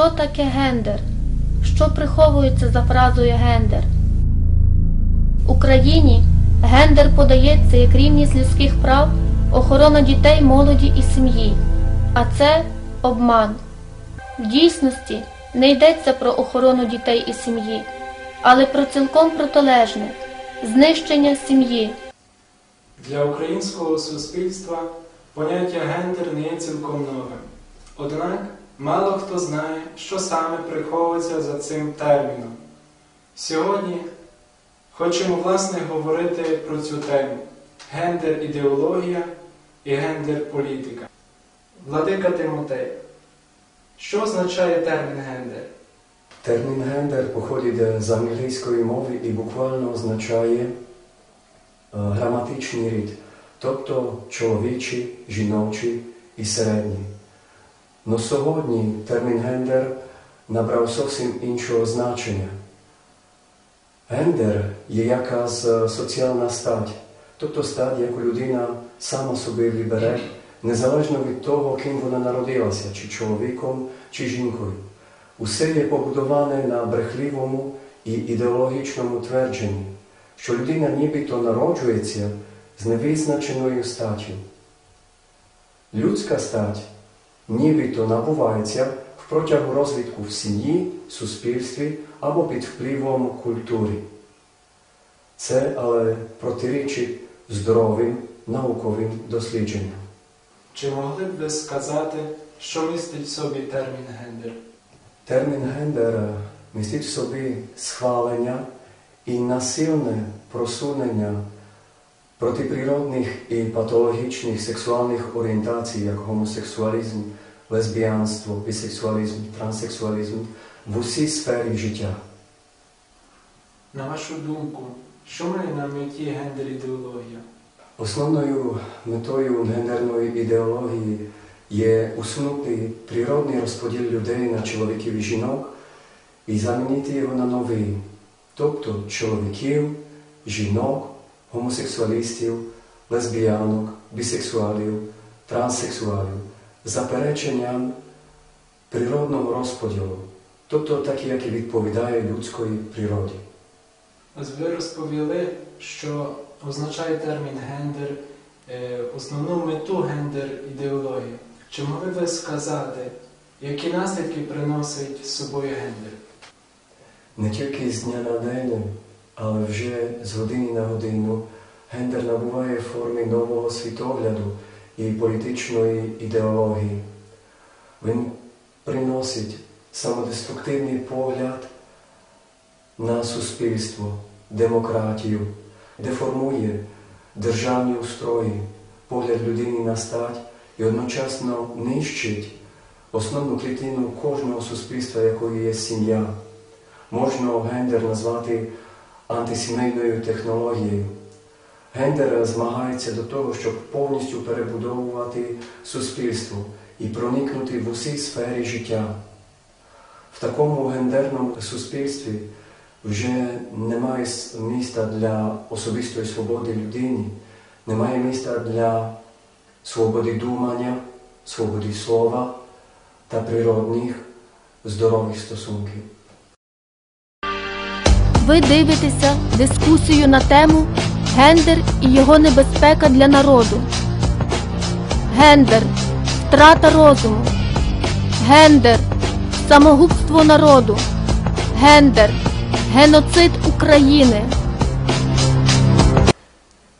Що таке гендер? Що приховується за фразою гендер? В Україні гендер подається як рівність людських прав, охорона дітей, молоді і сім'ї. А це обман. В дійсності не йдеться про охорону дітей і сім'ї, але про цілком протилежне знищення сім'ї. Для українського суспільства поняття гендер не є цілком новим. Однак мало хто знає, що саме приховується за цим терміном. Сьогодні хочемо власне говорити про цю тему гендер ідеологія і гендер політика. Владика Тимотей, що означає термін гендер? Термін гендер походить з англійської мови і буквально означає е, граматичний рід, тобто чоловічий, жіночий і середній. Но сьогодні термін гендер набрав зовсім іншого значення. Гендер є якась е, соціальна стать, тобто стать, яку людина сама собі вибере, незалежно від того, ким вона народилася, чи чоловіком, чи жінкою. Усе є побудоване на брехливому і ідеологічному твердженні, що людина нібито народжується з невизначеною статтю. Людська стать нібито набувається в протягу розвитку в сім'ї, суспільстві або під впливом культури. Це але протирічить здоровим науковим дослідженням. Чи могли б ви сказати, що містить в собі термін гендер? Термін гендер містить в собі схвалення і насильне просунення протиприродних і патологічних сексуальних орієнтацій, як гомосексуалізм, лесбіянство, бісексуалізм, транссексуалізм в усій сфері життя. На вашу думку, що має на меті гендер ідеологія? Основною метою гендерної ідеології є усунути природний розподіл людей на чоловіків і жінок і замінити його на новий, тобто чоловіків, жінок, гомосексуалістів, лесбіянок, бісексуалів, транссексуалів, запереченням природного розподілу, тобто так, як і відповідає людської природі. Ви розповіли, що означає термін гендер, е, основну мету гендер ідеології. Чи могли ви сказати, які наслідки приносить з собою гендер? Не тільки з дня на день, але вже з години на годину гендер набуває форми нового світогляду і політичної ідеології. Він приносить самодеструктивний погляд на суспільство, демократію, деформує державні устрої, погляд людини на стать і одночасно нищить основну клітину кожного суспільства, якою є сім'я. Можна гендер назвати антисімейною технологією. Гендер змагається до того, щоб повністю перебудовувати суспільство і проникнути в усі сфері життя. В такому гендерному суспільстві вже немає міста для особистої свободи людини, немає міста для свободи думання, свободи слова та природних здорових стосунків. Ви дивитеся дискусію на тему Гендер і його небезпека для народу. Гендер втрата розуму. Гендер самогубство народу. Гендер геноцид України.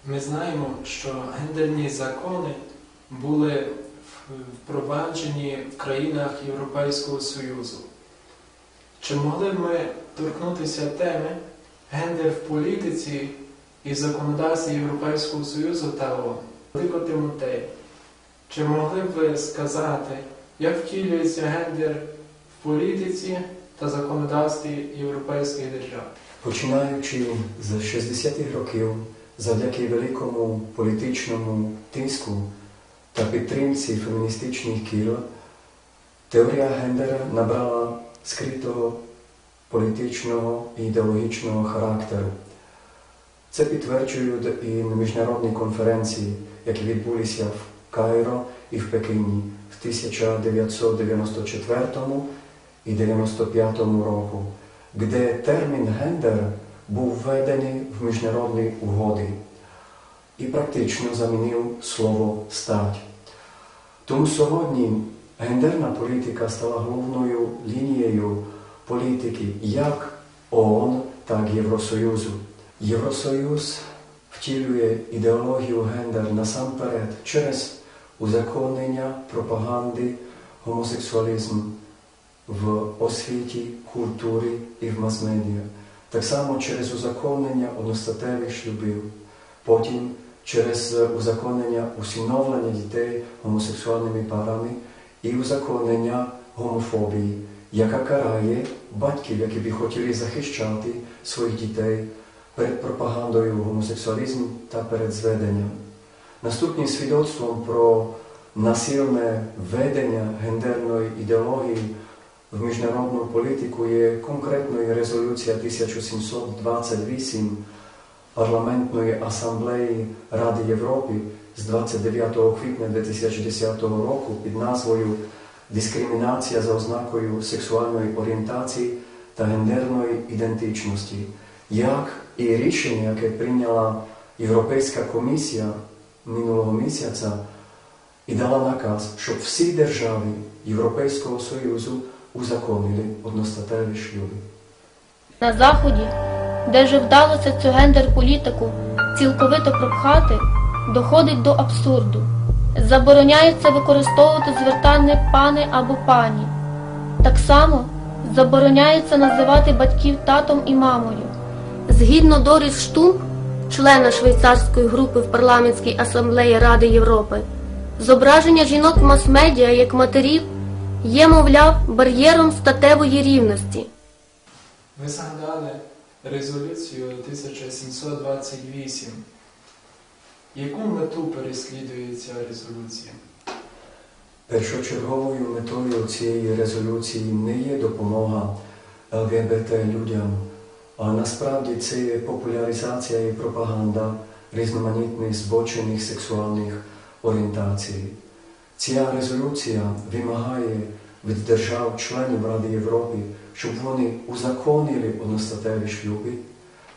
Ми знаємо, що гендерні закони були впроваджені в країнах Європейського Союзу. Чи могли б ми торкнутися теми гендер в політиці і законодавстві Європейського Союзу та ООН? Велико Тимотей, чи могли б ви сказати, як втілюється гендер в політиці та законодавстві європейських держав? Починаючи з 60-х років, завдяки великому політичному тиску та підтримці феміністичних кіл, теорія гендера набрала скритого політичного і ідеологічного характеру. Це підтверджують і міжнародні конференції, які відбулися в Кайро і в Пекіні в 1994 і 95 року, де термін гендер був введений в міжнародні угоди і практично замінив слово стать. Тому сьогодні гендерна політика стала головною лінією політики як ООН, так і Євросоюзу. Євросоюз втілює ідеологію гендер насамперед через узаконення пропаганди гомосексуалізму в освіті, культурі і в мас-медіа. Так само через узаконення одностатевих шлюбів, потім через узаконення усиновлення дітей гомосексуальними парами і узаконення гомофобії, яка карає батьків, які би хотіли захищати своїх дітей перед пропагандою гомосексуалізму та перед зведенням. Наступним свідоцтвом про насильне ведення гендерної ідеології в міжнародну політику є конкретною резолюція 1728 Парламентної асамблеї Ради Європи з 29 квітня 2010 року під назвою Дискримінація за ознакою сексуальної орієнтації та гендерної ідентичності, як і рішення, яке прийняла Європейська комісія минулого місяця і дала наказ, щоб всі держави Європейського Союзу узаконили одностатеві шлюби. На Заході, де вже вдалося цю гендер-політику цілковито пропхати, доходить до абсурду. Забороняється використовувати звертання пане або пані. Так само забороняється називати батьків татом і мамою. Згідно Доріс Штумп, члена швейцарської групи в парламентській асамблеї Ради Європи, зображення жінок в мас-медіа як матерів є, мовляв, бар'єром статевої рівності. Ви згадали резолюцію 1728. Яку мету переслідує ця резолюція? Першочерговою метою цієї резолюції не є допомога ЛГБТ людям, а насправді це є популяризація і пропаганда різноманітних збочених сексуальних орієнтацій. Ця резолюція вимагає від держав-членів Ради Європи, щоб вони узаконили одностатеві шлюби,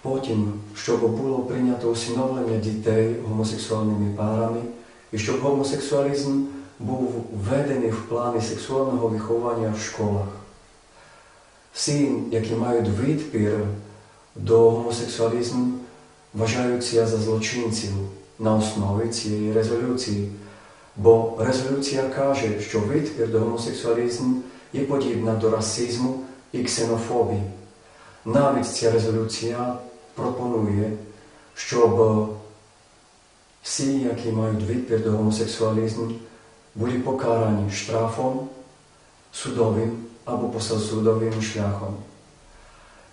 потім, щоб було прийнято усиновлення дітей гомосексуальними парами, і щоб гомосексуалізм був введений в плани сексуального виховання в школах. Всі, які мають відпір до гомосексуалізму, вважаються за злочинців на основі цієї резолюції. Бо резолюція каже, що відпір до гомосексуалізму є подібна до расизму і ксенофобії. Навіть ця резолюція пропонує, щоб всі, які мають відпір до гомосексуалізму, були покарані штрафом, судовим або позасудовим шляхом.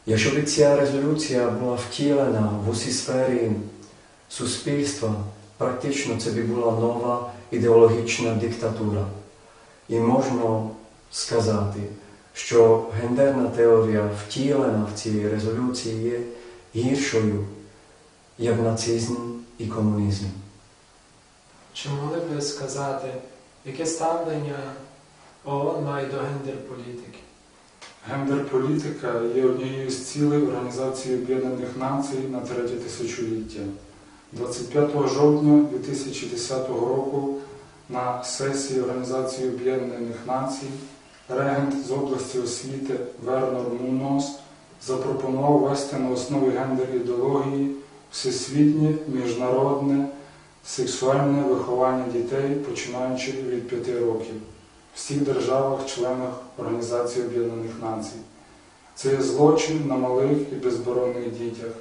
Якщо б ця резолюція була втілена в усі сфері суспільства, практично це би була нова ідеологічна диктатура. І можна сказати, що гендерна теорія, втілена в цій резолюції, є гіршою, як нацизм і комунізм. Чи могли б ви сказати, яке ставлення ООН має до гендер-політики? Гендер-політика є однією з цілей Організації Об'єднаних Націй на третє тисячоліття. 25 жовтня 2010 року на сесії Організації Об'єднаних Націй регент з області освіти Вернер Мунос запропонував ввести на основі гендер-ідеології всесвітнє міжнародне сексуальне виховання дітей, починаючи від 5 років в всіх державах-членах Організації Об'єднаних Націй. Це є злочин на малих і безборонних дітях,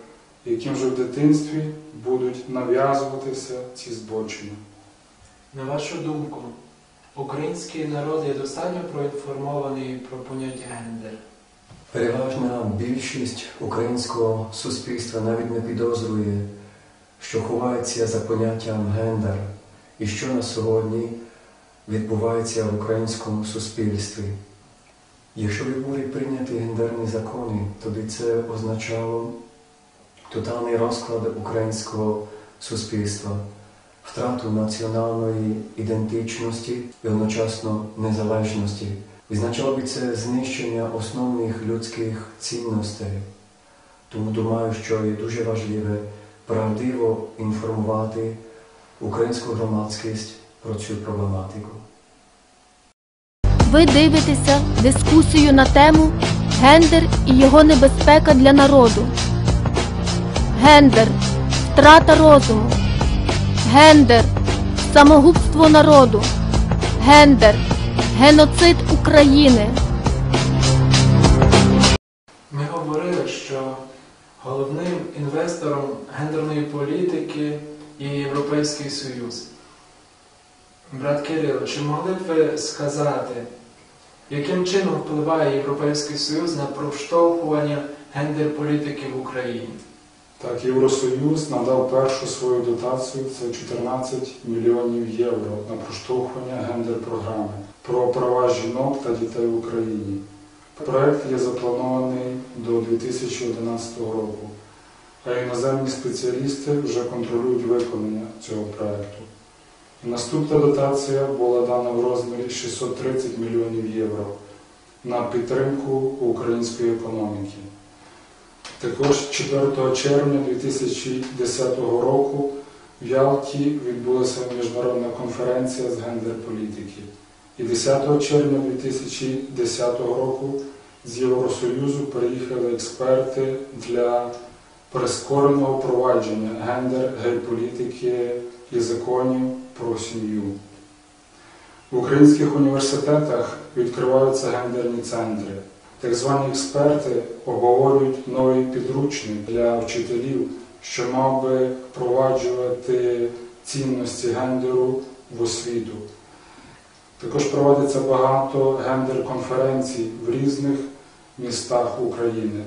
яким же в дитинстві будуть нав'язуватися ці збочення. На вашу думку, український народ є достатньо проінформований про поняття гендер? Переважна більшість українського суспільства навіть не підозрює, що ховається за поняттям гендер і що на сьогодні відбувається в українському суспільстві. Якщо б були прийняті гендерні закони, тоді це означало тотальний розклад українського суспільства, втрату національної ідентичності і одночасно незалежності. Відзначало би це знищення основних людських цінностей. Тому думаю, що є дуже важливе правдиво інформувати українську громадськість про цю проблематику. Ви дивитеся дискусію на тему Гендер і його небезпека для народу. Гендер втрата розуму. Гендер самогубство народу. Гендер геноцид України. Ми говорили, що головним інвестором гендерної політики є Європейський Союз. Брат Кирило, чи могли б ви сказати, яким чином впливає Європейський Союз на проштовхування гендер-політики в Україні? Так, Євросоюз надав першу свою дотацію, це 14 мільйонів євро на проштовхування гендер-програми про права жінок та дітей в Україні. Проект є запланований до 2011 року, а іноземні спеціалісти вже контролюють виконання цього проекту. Наступна дотація була дана в розмірі 630 мільйонів євро на підтримку української економіки. Також 4 червня 2010 року в Ялті відбулася міжнародна конференція з гендер-політики. І 10 червня 2010 року з Євросоюзу приїхали експерти для прискореного провадження гендер-гей-політики і законів про сім'ю. В українських університетах відкриваються гендерні центри. Так звані експерти обговорюють новий підручник для вчителів, що мав би впроваджувати цінності гендеру в освіту. Також проводиться багато гендер-конференцій в різних містах України.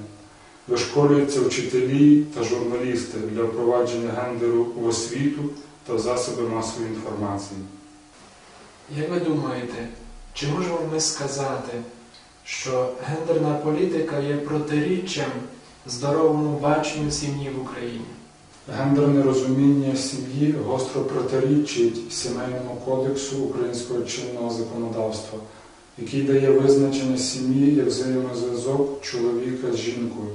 Вишколюються вчителі та журналісти для впровадження гендеру в освіту та в засоби масової інформації. Як ви думаєте, чи можемо ми сказати, що гендерна політика є протиріччям здоровому баченню сім'ї в Україні? Гендерне розуміння сім'ї гостро протирічить сімейному кодексу українського чинного законодавства, який дає визначення сім'ї як взаємозв'язок чоловіка з жінкою,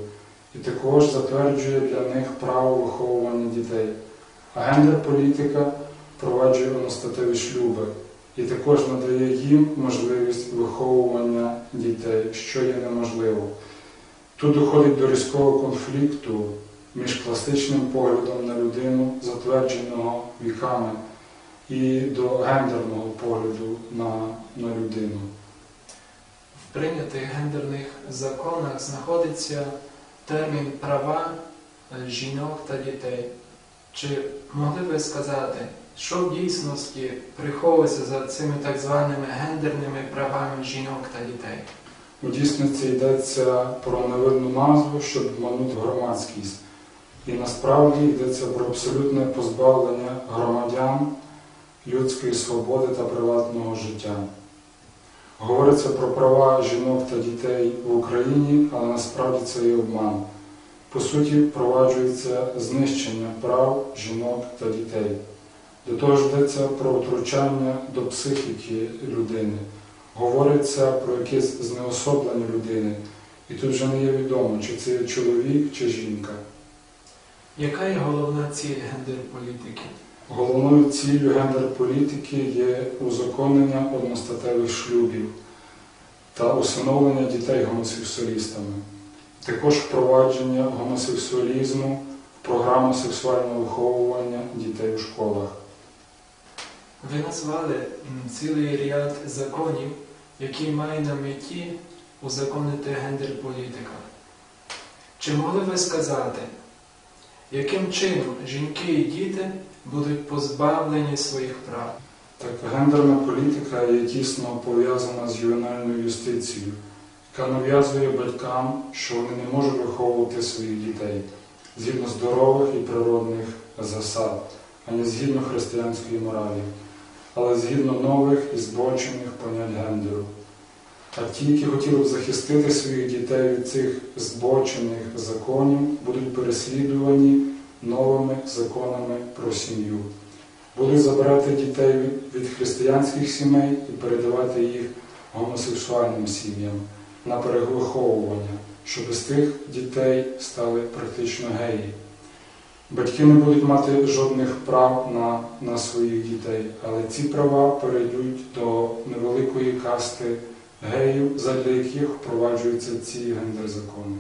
і також затверджує для них право виховування дітей. А гендер-політика впроваджує одностатеві шлюби і також надає їм можливість виховування дітей, що є неможливо. Тут доходить до різкого конфлікту між класичним поглядом на людину, затвердженого віками, і до гендерного погляду на, на людину. В прийнятих гендерних законах знаходиться термін права е, жінок та дітей. Чи могли би сказати, що в дійсності приховується за цими так званими гендерними правами жінок та дітей? У дійсності йдеться про невидну назву, щоб обманути громадськість. І насправді йдеться про абсолютне позбавлення громадян людської свободи та приватного життя. Говориться про права жінок та дітей в Україні, але насправді це є обман. По суті, впроваджується знищення прав жінок та дітей. До того ж йдеться про втручання до психіки людини. Говориться про якесь знеособлення людини. І тут вже не є відомо, чи це є чоловік, чи жінка. Яка є головна ціль гендер-політики? Головною ціллю гендер-політики є узаконення одностатевих шлюбів та усиновлення дітей гомосексуалістами, також впровадження гомосексуалізму в програму сексуального виховування дітей у школах. Ви назвали цілий ряд законів, які мають на меті узаконити гендер-політика. Чи могли ви сказати, яким чином жінки і діти будуть позбавлені своїх прав? Так, гендерна політика є тісно пов'язана з ювенальною юстицією, яка нав'язує батькам, що вони не можуть виховувати своїх дітей згідно здорових і природних засад, а не згідно християнської моралі, але згідно нових і збочених понять гендеру. А ті, які хотіли б захистити своїх дітей від цих збочених законів, будуть переслідувані новими законами про сім'ю. Будуть забирати дітей від- християнських сімей і передавати їх гомосексуальним сім'ям на перевиховування, щоб з тих дітей стали практично геї. Батьки не будуть мати жодних прав на, на своїх дітей, але ці права перейдуть до невеликої касти геїв, задля яких впроваджуються ці гендер-закони.